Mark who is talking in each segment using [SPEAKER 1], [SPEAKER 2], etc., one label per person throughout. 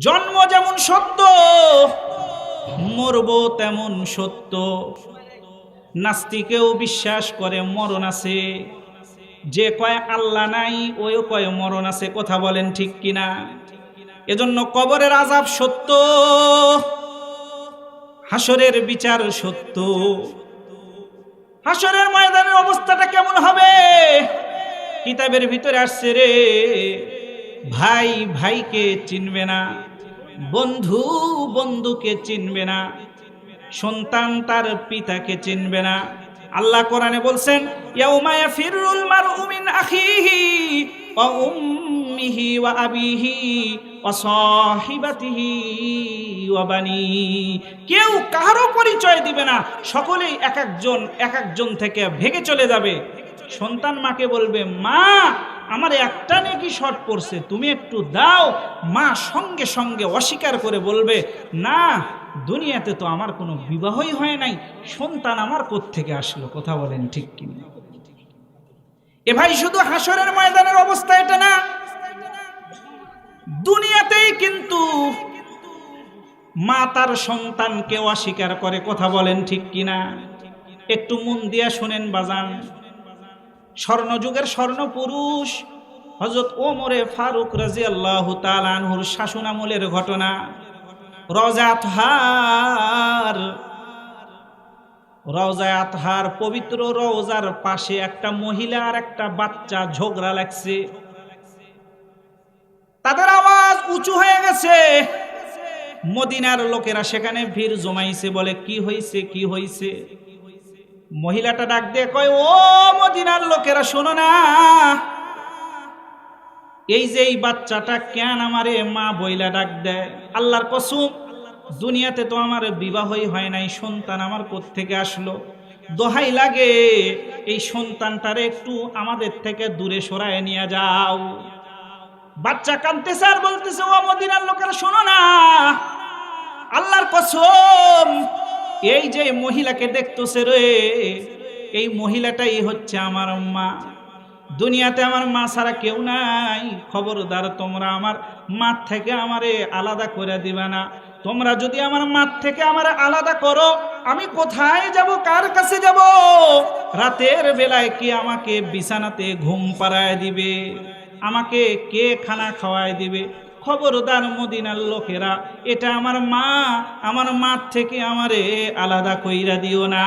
[SPEAKER 1] জন্ম যেমন সত্য, মরব তেমন সত্য। নাস্তিকেও বিশ্বাস করে মরণ আছে। যে কয় আল্লাহ নাই ওই কয় মরণ আছে, কথা বলেন ঠিক কিনা? এজন্য কবরের আজাব সত্য হাসরের বিচার সত্য। হাসরের ময়দানের অবস্থাটা কেমন হবে? কিতাবের ভিতরে আসছে রে। ভাই ভাইকে চিনবে না, বন্ধু বন্ধুকে চিনবে না, সন্তান তার পিতাকে চিনবে না। আল্লাহ কোরআনে বলছেন, ইয়াউমা ইয়াফিরুল মারউ আখিহি ওয়া উম্মিহি ওয়া আবিহি ওয়া সাহিবাতিহি ওয়া বানি। কেউ কারও পরিচয় দিবে না, সকলেই এক একজন এক একজন থেকে ভেগে চলে যাবে। সন্তান মাকে বলবে, মা আমার একটা নাকি শর্ট পড়ছে, তুমি একটু দাও। মা সঙ্গে সঙ্গে অস্বীকার করে বলবে, না, দুনিয়াতে তো আমার কোনো বিবাহই হয় নাই। সন্তান আমার থেকে আসলো? কথা বলেন ঠিক কিনা? এ ভাই, শুধু হাসরের ময়দানের অবস্থা এটা না। দুনিয়াতেই কিন্তু মা তার সন্তানকে অস্বীকার করে, কথা বলেন ঠিক কিনা? একটু মন দিয়া শুনেন বাজান। স্বর্ণযুগের স্বর্ণ পুরুষ হজরত ওমরে ফারুক রাজি আল্লাহ তালানহুর শাসন আমলের ঘটনা রজাতহার রওজায়াতহার পবিত্র রওজার পাশে একটা মহিলা আর একটা বাচ্চা ঝগড়া লাগছে। তাদের আওয়াজ উঁচু হয়ে গেছে। মদিনার লোকেরা সেখানে ভিড় জমাইছে, বলে, কি হয়েছে কি হয়েছে মহিলাটা ডাক দিয়ে কয়, ও মদিনার লোকেরা, শোনো না এই যে এই বাচ্চাটা কেন আমারে মা বইলা ডাক দেয়? আল্লাহর কসুম, দুনিয়াতে তো আমার বিবাহই হয় নাই, সন্তান আমার থেকে আসলো? দোহাই লাগে, এই সন্তানটারে একটু আমাদের থেকে দূরে সরায় নিয়ে যাও। বাচ্চা কানতেছে আর বলতেছে, ও মদিনার লোকেরা, শোনো না। আল্লাহর কসম, এই যে মহিলাকে দেখতেছে রে, এই মহিলাটাই হচ্ছে আমার মা। দুনিয়াতে আমার মা ছাড়া কেউ নাই। খবরদার, তোমরা আমার মা থেকে আমারে আলাদা করে দিবা না। তোমরা যদি আমার মা থেকে আমার আলাদা করো, আমি কোথায় যাব, কার কাছে যাব? রাতের বেলায় কি আমাকে বিছানাতে ঘুম পাড়ায় দিবে? আমাকে কে খানা খাওয়ায় দিবে? খবরদার মদিনার লোকেরা, এটা আমার মা আমার মা থেকে আমারে আলাদা কইরা দিও না।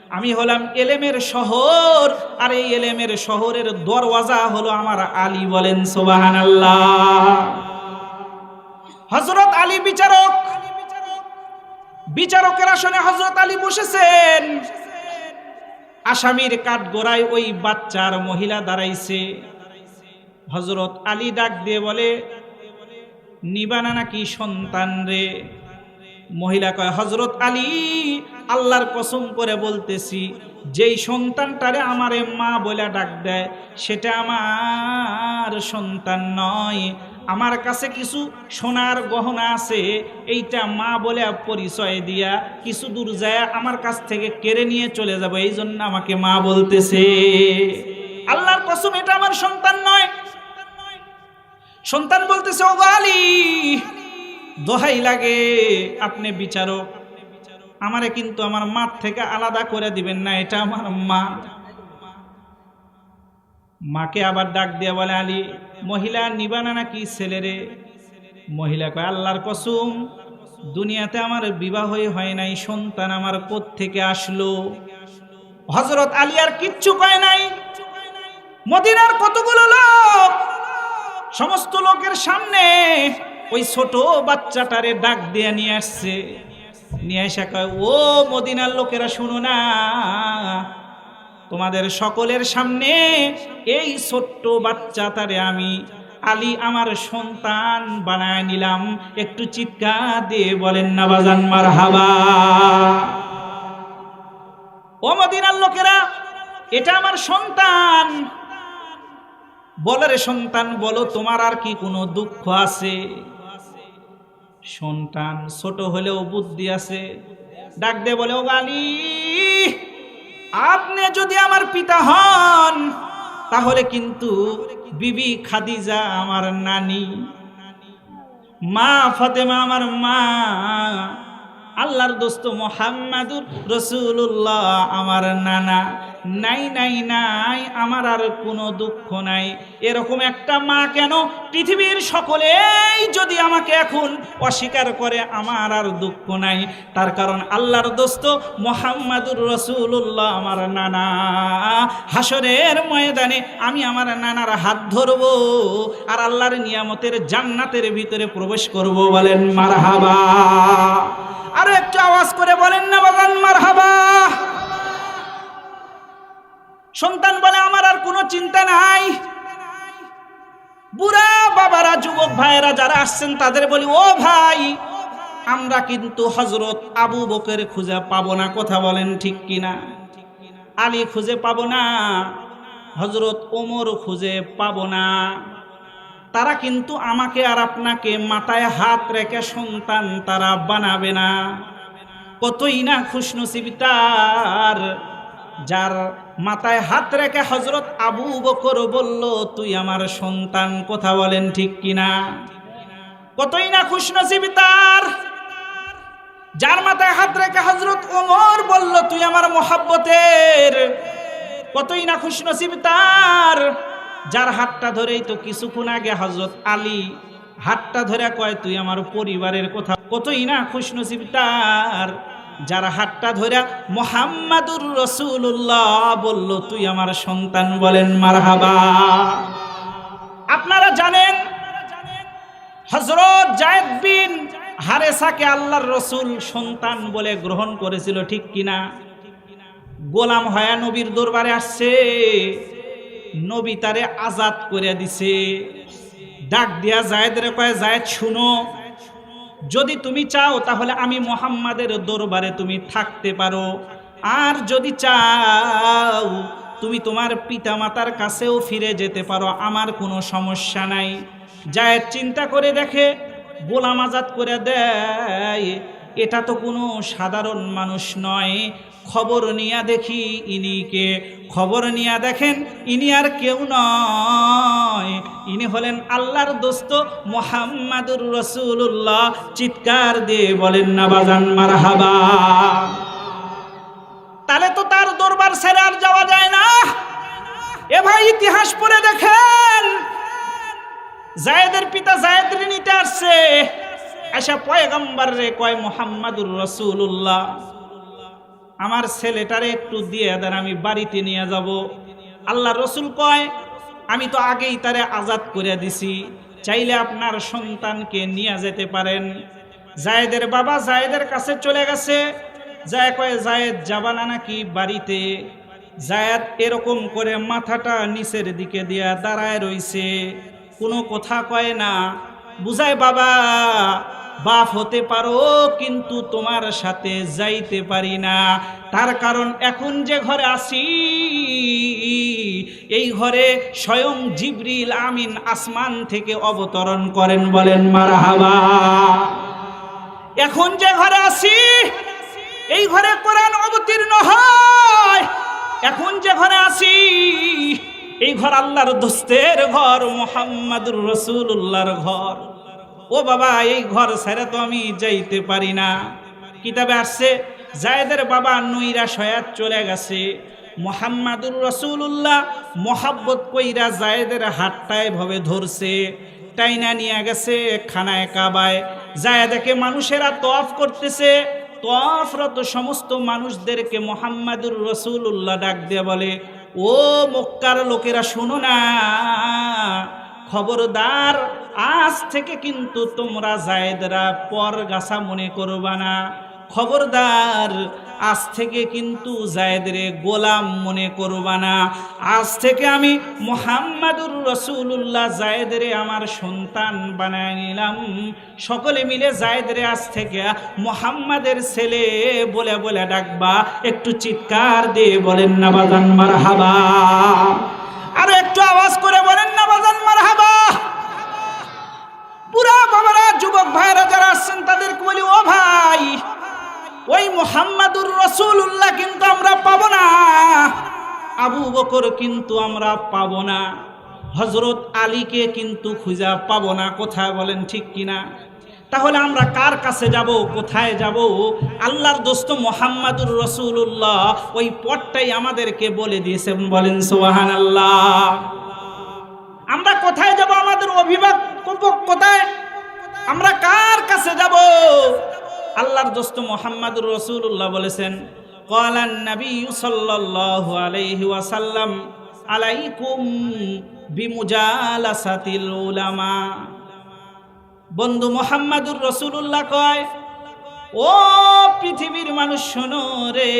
[SPEAKER 1] আমি হলাম এলেমের শহর, আর এই এলেমের শহরের দরওয়াজা হলো আমার আলী বলেন সোবাহান হজরত আলী বিচারক, বিচারকের আসনে হজরত আলী বসেছেন। আসামির কাঠ গোড়ায় ওই বাচ্চার মহিলা দাঁড়াইছে। হজরত আলী ডাক দিয়ে বলে, নিবানা নাকি সন্তান রে? মহিলা কয় হজরত আলী, আল্লাহর কসম করে বলতেছি, যেই সন্তানটারে আমারে মা বলে ডাক দেয়, সেটা আমার সন্তান নয়। আমার কাছে কিছু সোনার গহনা আছে, এইটা মা বলে পরিচয় দিয়া কিছু দূর যায় আমার কাছ থেকে কেড়ে নিয়ে চলে যাব এই জন্য আমাকে মা বলতেছে। আল্লাহর কসম, এটা আমার সন্তান নয়। সন্তান বলতেছে ও আলী দোহাই লাগে। আপনি বিচারক, আমারে কিন্তু আমার মা থেকে আলাদা করে দিবেন না, এটা আমার মা। মাকে আবার ডাক দিয়ে বলে, আলী, মহিলা নিবানা নাকি ছেলেরে? মহিলা কয়, আল্লাহর কসুম, দুনিয়াতে আমার বিবাহই হয় নাই, সন্তান আমার থেকে আসলো? হজরত আলী আর কিচ্ছু কয় নাই। মদিনার কতগুলো লোক, সমস্ত লোকের সামনে ওই ছোট বাচ্চাটারে ডাক দিয়ে নিয়ে আসছে। নিয়ে এসে কয়, ও মদিনার লোকেরা শুনো না, তোমাদের সকলের সামনে এই ছোট্ট বাচ্চাটারে আমি আলী আমার সন্তান বানায় নিলাম। একটু চিৎকার দিয়ে বলেন না বাজান মার হাবা ও মদিনার লোকেরা, এটা আমার সন্তান। বলো রে সন্তান, বলো, তোমার আর কি কোনো দুঃখ আছে? সন্তান ছোট হলেও বুদ্ধি আছে। ডাক দে বলে, ও গালি, আপনি যদি আমার পিতা হন, তাহলে কিন্তু বিবি খাদিজা আমার নানি। মা ফাতেমা আমার মা, আল্লাহর দোস্ত মোহাম্মদুর রসুল্লাহ আমার নানা। নাই নাই নাই, আমার আর কোনো দুঃখ নাই। এরকম একটা মা কেন? পৃথিবীর সকলেই যদি আমাকে এখন অস্বীকার করে, আমার আর দুঃখ নাই। তার কারণ আল্লাহর দোস্ত মোহাম্মদুর রসুল্লাহ আমার নানা। হাসরের ময়দানে আমি আমার নানার হাত ধরবো আর আল্লাহর নিয়ামতের জান্নাতের ভিতরে প্রবেশ করব বলেন, মারহাবা। আরও একটু আওয়াজ করে বলেন না বলেন মারহাবা। সন্তান বলে আমার আর কোনো চিন্তা নাই। বুড়া বাবারা, যুবক ভাইয়েরা যারা আসছেন, তাদের বলি, ও ভাই, আমরা কিন্তু হজরত আবু বকের খুঁজে পাবো না। কথা বলেন ঠিক কিনা? আলী খুঁজে পাবো না হজরত ওমর খুঁজে পাবো না। তারা কিন্তু আমাকে আর আপনাকে মাথায় হাত রেখে সন্তান তারা বানাবে না। কতই না খুশনসিব তার যার মাথায় হাত রেখে হজরত আবু বকর বলল, তুই আমার সন্তান, কথা বলেন ঠিক কিনা? কতই না খুশনসিব তার। যার মাথায় হাত রেখে হজরত ওমর বলল, তুই আমার মোহাব্বতের। কতই না খুশনসিব তার। যার হাতটা ধরেই তো কিছুক্ষণ আগে হজরত আলী হাতটা ধরে কয়, তুই আমার পরিবারের কথা, কতই না খুশনসিব তার। যার হাতটা ধরে মোহাম্মদুর রসুল্লাহ বলল, তুই আমার সন্তান বলেন, মারহাবা। আপনারা জানেন হজরত জায়দ বিন হারেসাকে আল্লাহর রসুল সন্তান বলে গ্রহণ করেছিল, ঠিক কিনা? গোলাম হয়া নবীর দরবারে আসছে, নবী তারে আজাদ করে দিছে। ডাক দিয়া জায়দের কয়, জায়দ শুনো। যদি তুমি চাও, তাহলে আমি মোহাম্মাদের দরবারে তুমি থাকতে পারো। আর যদি চাও, তুমি তোমার পিতা মাতার কাছেও ফিরে যেতে পারো, আমার কোনো সমস্যা নাই। জায়ের চিন্তা করে দেখে, গোলাম আজাদ করে দেয়, এটা তো কোনো সাধারণ মানুষ নয়। খবর নিয়া দেখি ইনিকে। খবর নিয়া দেখেন ইনি আর কেউ নয়। ইনি হলেন আল্লাহর দোস্ত মোহাম্মদুর রসুল্লাহ চিৎকার দিয়ে বলেন, না বাজান, মারহাবা। তাহলে তো তার দরবার ছেড়ে আর যাওয়া যায় না। এ ভাই ইতিহাস পড়ে দেখেন। জায়েদের পিতা জায়েদের নিতে আসছে। আশা পয়গম্বর রে কয়, মোহাম্মদুর রসুল্লাহ আমার ছেলেটারে একটু দিয়ে দেন, আমি বাড়িতে নিয়ে যাব। আল্লাহ রসুল কয়, আমি তো আগেই তারে আজাদ করে দিছি। চাইলে আপনার সন্তানকে নিয়ে যেতে পারেন। জায়েদের বাবা জায়েদের কাছে চলে গেছে। যায় কয়, জায়েদ যাবানা নাকি বাড়িতে? জায়েদ এরকম করে মাথাটা নিচের দিকে দিয়া দাঁড়ায় রইছে। কোনো কথা কয় না। বুঝায়, বাবা বাপ হতে পারো, কিন্তু তোমার সাথে যাইতে পারি না। তার কারণ এখন যে ঘরে আসি এই ঘরে স্বয়ং জিবরিল আমিন আসমান থেকে অবতরণ করেন বলেন, মারাহাবা। এখন যে ঘরে আসি এই ঘরে কোরআন অবতীর্ণ হয়। এখন যে ঘরে আসি এই ঘর আল্লাহর দোস্তের ঘর, মোহাম্মদুর রসুল্লাহর ঘর। ও বাবা, এই ঘর ছেড়ে তো আমি যাইতে পারি না। কিতাবে আসছে, জায়দের বাবা নইরা সয়াত চলে গেছে। মোহাম্মদুর রসুল্লাহ মোহাব্বত কইরা জায়দের হাতটা ভাবে ধরছে। টাইনা নিয়ে গেছে খানায় কাবায়। যায় দেখে মানুষেরা তফ করতেছে। তফরত সমস্ত মানুষদেরকে মোহাম্মদুর রসুল্লাহ ডাক দিয়ে বলে, ও মক্কার লোকেরা শোনো না। খবরদার, আজ থেকে কিন্তু তোমরা জায়দরা পর গাছা মনে করবা না। খবরদার, আজ থেকে কিন্তু জায়েদরে গোলাম মনে করবা না। আজ থেকে আমি মোহাম্মদুর রসুল্লাহ জায়েদরে আমার সন্তান বানায় নিলাম। সকলে মিলে জায়েদরে আজ থেকে মোহাম্মদের ছেলে বলে বলে ডাকবা। একটু চিৎকার দিয়ে বলেন না বাজান মার হাবা আরও একটু আওয়াজ করে বলেন ভাইরা যারা আসছেন তাদেরকে বলি, ও ভাই, ওই মোহাম্মদুর রসুল্লাহ কিন্তু আমরা পাবো না। আবু বকর কিন্তু আমরা পাবো না। হজরত আলীকে কিন্তু খুঁজা পাবো না। কোথায় বলেন, ঠিক কিনা? তাহলে আমরা কার কাছে যাব? কোথায় যাব? আল্লাহর দোস্ত মোহাম্মদুর রসুল্লাহ ওই পথটাই আমাদেরকে বলে দিয়েছেন। বলেন সোহান আল্লাহ আমরা কোথায় যাব? আমাদের অভিভাবক কোথায় আমরা কার কাছে যাব? আল্লাহর দোস্ত মোহাম্মদুর রসুল্লাহ বলেছেন, কলান নবী সাল্লাল্লাহু আলাইহি ওয়াসাল্লাম আলাইকুম বিমুজালাসাতিল উলামা। বন্ধু মোহাম্মদুর রসুল্লাহ কয়, ও পৃথিবীর মানুষ শোনো রে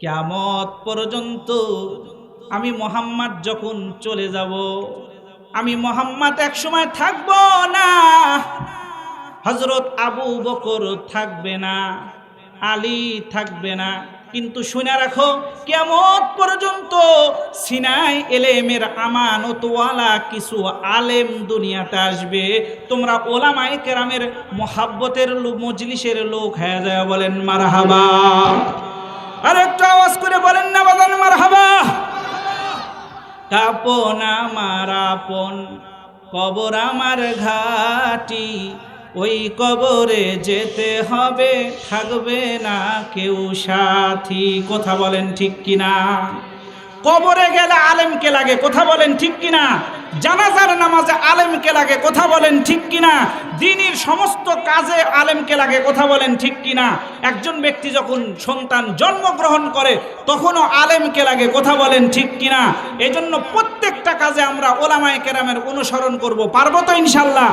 [SPEAKER 1] কেমত পর্যন্ত আমি মোহাম্মদ যখন চলে যাব আমি মোহাম্মদ এক সময় থাকব না। হজরত আবু বকর থাকবে না, আলী থাকবে না। কিন্তু শুনে রাখো কেমন পর্যন্ত সিনাই এলেমের আমানতওয়ালা কিছু আলেম দুনিয়াতে আসবে। তোমরা ওলামায়ে কেরামের মোহাব্বতের মজলিসের লোক হয়ে যায় বলেন, মারহাবা। আর একটু আওয়াজ করে বলেন না বাদান মারহাবা। কাপন আমার আপন, কবর আমার ঘাটি। ওই কবরে যেতে হবে, থাকবে না কেউ সাথী। কথা বলেন ঠিক কিনা? কবরে গেলে আলেমকে লাগে, কথা বলেন ঠিক কিনা? জানাজার নামাজে আলেমকে লাগে কথা বলেন ঠিক কিনা? দিনের সমস্ত কাজে আলেমকে লাগে কথা বলেন ঠিক কিনা? একজন ব্যক্তি যখন সন্তান জন্মগ্রহণ করে, তখনও আলেমকে লাগে কথা বলেন ঠিক কিনা? এজন্য জন্য প্রত্যেকটা কাজে আমরা ওলামায় কেরামের অনুসরণ করব। পারব তো ইনশাল্লাহ?